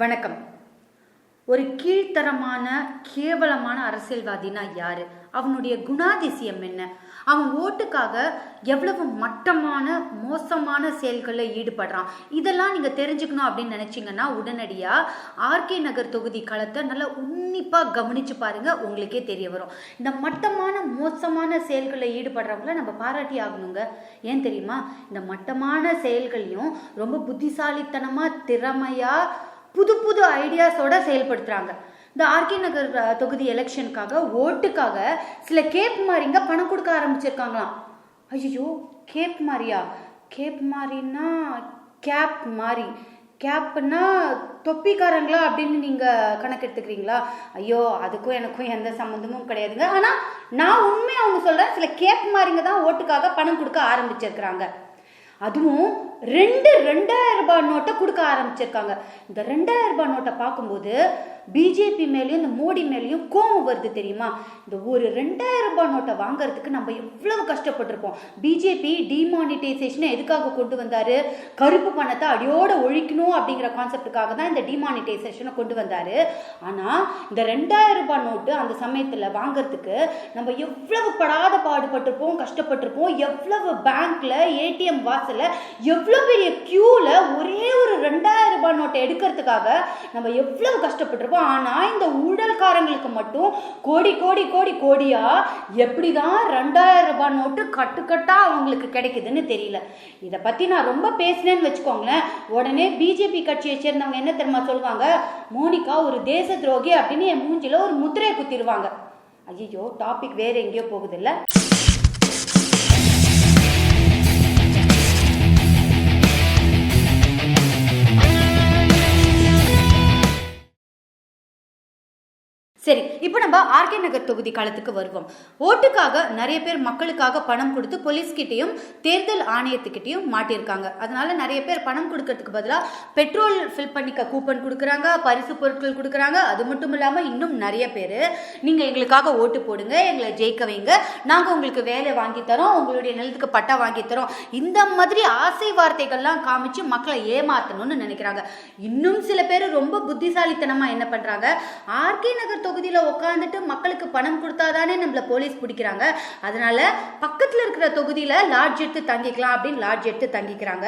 வணக்கம். ஒரு கீழ்த்தரமான கேவலமான அரசியல்வாதினா யாரு? அவனுடைய குணாதிசயம் என்ன? அவன் ஓட்டுக்காக எவ்வளவு மட்டமான மோசமான செயல்களில் ஈடுபடுறான்? இதெல்லாம் நீங்க தெரிஞ்சுக்கணும் அப்படின்னு நினச்சிங்கன்னா உடனடியாக ஆர்கே நகர் தொகுதி களத்தை நல்லா உன்னிப்பாக கவனிச்சு பாருங்க உங்களுக்கே தெரிய வரும். இந்த மட்டமான மோசமான செயல்களில் ஈடுபடுறவங்கள நம்ம பாராட்டி ஆகணுங்க. ஏன் தெரியுமா? இந்த மட்டமான செயல்களையும் ரொம்ப புத்திசாலித்தனமாக திறமையாக புது புது ஐடியாஸோட செயல்படுத்துறாங்க. இந்த ஆர்கே நகர் தொகுதி எலெக்ஷனுக்காக ஓட்டுக்காக சில கேப் மாதிரிங்க பணம் கொடுக்க ஆரம்பிச்சிருக்காங்களாம். ஐயோ கேப் மாதிரியா கேப் மாதிரின்னா கேப் மாதிரி கேப்னா தொப்பிக்காரங்களா அப்படின்னு நீங்க கணக்கு எடுத்துக்கிறீங்களா ஐயோ அதுக்கும் எனக்கும் எந்த சம்மந்தமும் கிடையாதுங்க. ஆனா நான் உண்மையை அவங்க சொல்றேன் சில கேப் மாதிரிங்க தான் ஓட்டுக்காக பணம் கொடுக்க ஆரம்பிச்சிருக்கிறாங்க. அதுவும் ரெண்டு ரெண்டாயிரம் ரூபாய் நோட்டை கொடுக்க ஆரம்பிச்சிருக்காங்க. இந்த ரெண்டாயிரம் ரூபாய் நோட்டை பார்க்கும்போது பிஜேபி மேலேயும் இந்த மோடி மேலேயும் கோபம் வருது தெரியுமா? இந்த ஒரு ரெண்டாயிரம் ரூபாய் நோட்டை வாங்குறதுக்கு நம்ம எவ்வளவு கஷ்டப்பட்டிருப்போம். பிஜேபி டிமானிட்டைசேஷனை எதுக்காக கொண்டு வந்தாரு? கருப்பு பணத்தை அடியோட ஒழிக்கணும் அப்படிங்கிற கான்செப்டுக்காக தான் இந்த டிமானிட்டைசேஷனை கொண்டு வந்தாரு. ஆனா இந்த ரெண்டாயிரம் ரூபாய் நோட்டு அந்த சமயத்துல வாங்குறதுக்கு நம்ம எவ்வளவு படாத பாடுபட்டிருப்போம் கஷ்டப்பட்டிருப்போம். எவ்வளவு பேங்க்ல ஏடிஎம் காசில் எவ்வளவு பெரிய க்யூவில் ஒரே ஒரு ரெண்டாயிரம் ரூபாய் நோட்டை எடுக்கிறதுக்காக நம்ம எவ்வளவு கஷ்டப்பட்டிருப்போம் ஆனால் இந்த ஊழல்காரங்களுக்கு மட்டும் கோடி கோடி கோடி கோடியா எப்படிதான் ரெண்டாயிரம் ரூபாய் நோட்டு கட்டுக்கட்டாக அவங்களுக்கு கிடைக்குதுன்னு தெரியல. இதை பற்றி நான் ரொம்ப பேசினேன்னு வச்சுக்கோங்களேன். உடனே பிஜேபி கட்சியை சேர்ந்தவங்க என்ன தெரியுமா சொல்லுவாங்க? மோனிகா ஒரு தேச துரோகி அப்படின்னு என் மூஞ்சியில் ஒரு முத்திரையை குத்திடுவாங்க ஐயோ டாபிக் வேற எங்கேயோ போகுது சரி இப்போ நம்ம ஆர்கே நகர் தொகுதி காலத்துக்கு வருவோம். ஓட்டுக்காக நிறைய பேர் மக்களுக்காக பணம் கொடுத்து போலீஸ்கிட்டையும் தேர்தல் ஆணையத்துக்கிட்டையும் மாட்டியிருக்காங்க. அதனால நிறைய பேர் பணம் கொடுக்கறதுக்கு பதிலாக பெட்ரோல் ஃபில் பண்ணிக்க கூப்பன் கொடுக்குறாங்க பரிசு பொருட்கள் கொடுக்குறாங்க. அது மட்டும் இல்லாமல் இன்னும் நிறைய பேர் நீங்கள் எங்களுக்காக ஓட்டு போடுங்க எங்களை ஜெயிக்க வைங்க. நாங்கள் உங்களுக்கு வேலை வாங்கி தரோம் உங்களுடைய நிலத்துக்கு பட்டா வாங்கி தரோம். இந்த மாதிரி ஆசை வார்த்தைகள்லாம் காமிச்சு மக்களை ஏமாற்றணும்னு நினைக்கிறாங்க. இன்னும் சில பேர் ரொம்ப புத்திசாலித்தனமாக என்ன பண்ணுறாங்க ஆர்கே நகர் தொகுதி தொகுதியில் உட்காந்துட்டு மக்களுக்கு பணம் கொடுத்தாதானே நம்மள போலீஸ் பிடிக்கிறாங்க. அதனால பக்கத்தில் இருக்கிற தொகுதியில் லாட்ஜ் எடுத்து தங்கிக்கலாம் அப்படின்னு லாட்ஜ் எடுத்து தங்கிக்கிறாங்க.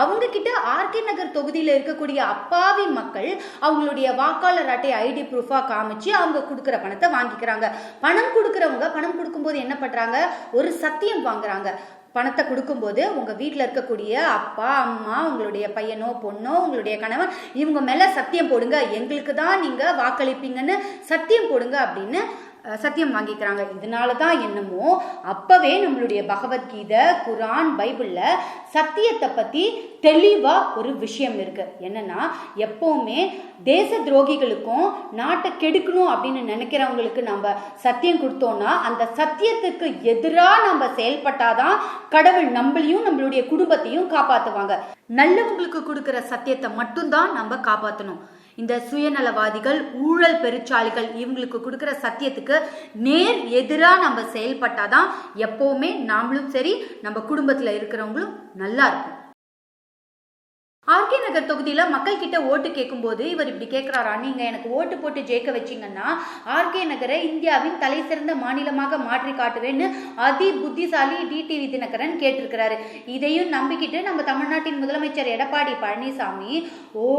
அவங்க கிட்ட ஆர்கே நகர் தொகுதியில் இருக்கக்கூடிய அப்பாவி மக்கள் அவங்களுடைய வாக்காளர் அட்டை ஐடி ப்ரூஃபாக காமிச்சு அவங்க கொடுக்குற பணத்தை வாங்கிக்கிறாங்க. பணம் கொடுக்குறவங்க பணம் கொடுக்கும்போது என்ன பண்ணுறாங்க ஒரு சத்தியம் வாங்குறாங்க. பணத்தை கொடுக்கும்போது உங்கள் வீட்டில் இருக்கக்கூடிய அப்பா அம்மா உங்களுடைய பையனோ பொண்ணோ உங்களுடைய கணவன் இவங்க மேலே சத்தியம் போடுங்க. எங்களுக்கு தான் நீங்கள் வாக்களிப்பீங்கன்னு சத்தியம் போடுங்க அப்படின்னு சத்தியம் வாங்கிக்கிறாங்க. இதனால தான் என்னமோ அப்பவே நம்மளுடைய பகவத்கீதை குரான் பைபிளில் சத்தியத்தை பற்றி தெளிவாக ஒரு விஷயம் இருக்கு. என்னன்னா எப்போவுமே தேச துரோகிகளுக்கும் நாட்டை கெடுக்கணும் அப்படின்னு நினைக்கிறவங்களுக்கு நம்ம சத்தியம் கொடுத்தோம்னா அந்த சத்தியத்துக்கு எதிராக நம்ம செயல்பட்டாதான் கடவுள் நம்மளையும் நம்மளுடைய குடும்பத்தையும் காப்பாற்றுவாங்க நல்லவங்களுக்கு கொடுக்குற சத்தியத்தை மட்டும்தான் நம்ம காப்பாற்றணும் இந்த சுயநலவாதிகள் ஊழல் பெருச்சாளிகள் இவங்களுக்கு கொடுக்குற சத்தியத்துக்கு நேர் எதிராக நம்ம செயல்பட்டாதான் எப்போவுமே நாமளும் சரி நம்ம குடும்பத்தில் இருக்கிறவங்களும் நல்லா இருக்கும் ஆர்கே நகர் தொகுதியில் மக்கள் கிட்ட ஓட்டு கேட்கும்போது இவர் இப்படி கேட்குறாரா? நீங்க எனக்கு ஓட்டு போட்டு ஜெயிக்க வச்சீங்கன்னா ஆர்கே நகரை இந்தியாவின் தலை சிறந்த மாநிலமாக மாற்றி காட்டுவேன்னு அதி புத்திசாலி டிடிவி தினகரன் கேட்டிருக்கிறாரு. இதையும் நம்பிக்கிட்டு நம்ம தமிழ்நாட்டின் முதலமைச்சர் எடப்பாடி பழனிசாமி ஓ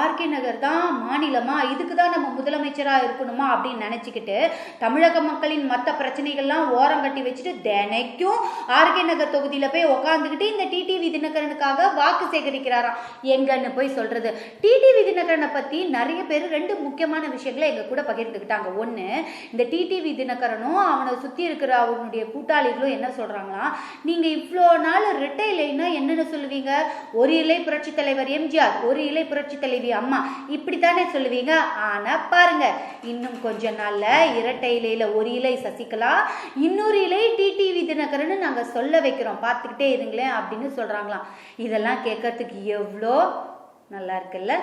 ஆர்கே நகர் தான் மாநிலமா? இதுக்கு தான் நம்ம முதலமைச்சராக இருக்கணுமா? அப்படின்னு நினச்சிக்கிட்டு தமிழக மக்களின் மற்ற பிரச்சனைகள்லாம் ஓரம் கட்டி வச்சுட்டு தினைக்கும் ஆர்கே நகர் தொகுதியில் போய் உக்காந்துக்கிட்டு இந்த டிடிவி தினகரனுக்காக வாக்கு சேகரிக்கிறாராம். எங்கன்னு போய் சொல்றது. டிடிவி தினகரனை பத்தி நிறைய பேர் ரெண்டு முக்கியமான விஷயங்களை எங்க கூட பகிர்ந்துக்கிட்டாங்க. ஒண்ணு இந்த டிடிவி தினகரனும் அவனை சுத்தி இருக்கிற அவனுடைய கூட்டாளிகளும் என்ன சொல்றாங்களாம் நீங்க இவ்வளோ நாள் ரெட்டை இலைன்னா என்னென்ன சொல்லுவீங்க? ஒரு இலை புரட்சி தலைவர் எம்ஜிஆர் ஒரு இலை புரட்சி தலைவி அம்மா. இப்படித்தானே சொல்லுவீங்க. ஆனா பாருங்க இன்னும் கொஞ்ச நாள்ல இரட்டை இலையில ஒரு இலை சசிகலா இன்னொரு இலை டிடிவி தினகரன் நாங்க சொல்ல வைக்கிறோம். பார்த்துக்கிட்டே இருங்களேன் அப்படின்னு சொல்றாங்களாம். இதெல்லாம் கேட்கறதுக்கு எவ்வளோ நல்லா இருக்குல்ல?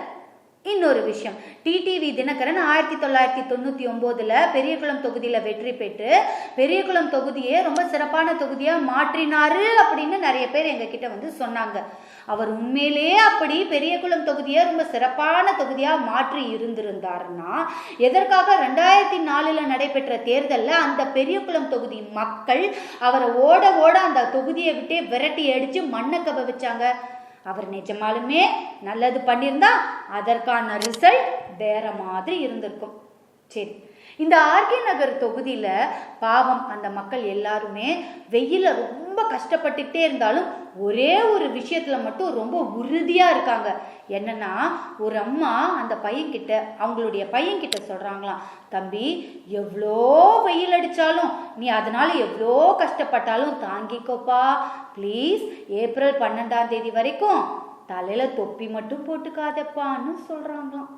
இன்னொரு விஷயம். டிடிவி தினகரன் ஆயிரத்தி தொள்ளாயிரத்தி தொண்ணூற்றி ஒம்போதில் பெரியகுளம் தொகுதியில் வெற்றி பெற்று பெரியகுளம் தொகுதியை ரொம்ப சிறப்பான தொகுதியாக மாற்றினாரு அப்படின்னு நிறைய பேர் எங்ககிட்ட வந்து சொன்னாங்க. அவர் உண்மையிலேயே அப்படி பெரியகுளம் தொகுதியை ரொம்ப சிறப்பான தொகுதியாக மாற்றி இருந்திருந்தாருன்னா எதற்காக ரெண்டாயிரத்தி நாலில் நடைபெற்ற தேர்தலில் அந்த பெரியகுளம் தொகுதி மக்கள் அவரை ஓட ஓட அந்த தொகுதியை விட்டே விரட்டி அடித்து மண்ணை கவ வச்சாங்க? அவர் நிஜமாலுமே நல்லது பண்ணியிருந்தா அதற்கான ரிசல்ட் வேற மாதிரி இருந்திருக்கும். சரி. இந்த ஆர்கே நகர் தொகுதியில் பாவம் அந்த மக்கள் எல்லாருமே வெயில ரொம்ப கஷ்டப்பட்டுக்கிட்டே இருந்தாலும் ஒரே ஒரு விஷயத்தில் மட்டும் ரொம்ப உறுதியாக இருக்காங்க. என்னன்னா ஒரு அம்மா அந்த பையன்கிட்ட அவங்களுடைய பையன்கிட்ட சொல்கிறாங்களாம் தம்பி எவ்வளோ வெயில் அடித்தாலும் நீ அதனால் எவ்வளோ கஷ்டப்பட்டாலும் தாங்கிக்கோப்பா. ப்ளீஸ் ஏப்ரல் பன்னெண்டாம் தேதி வரைக்கும் தலையில் தொப்பி மட்டும் போட்டுக்காதப்பான்னு சொல்கிறாங்களாம்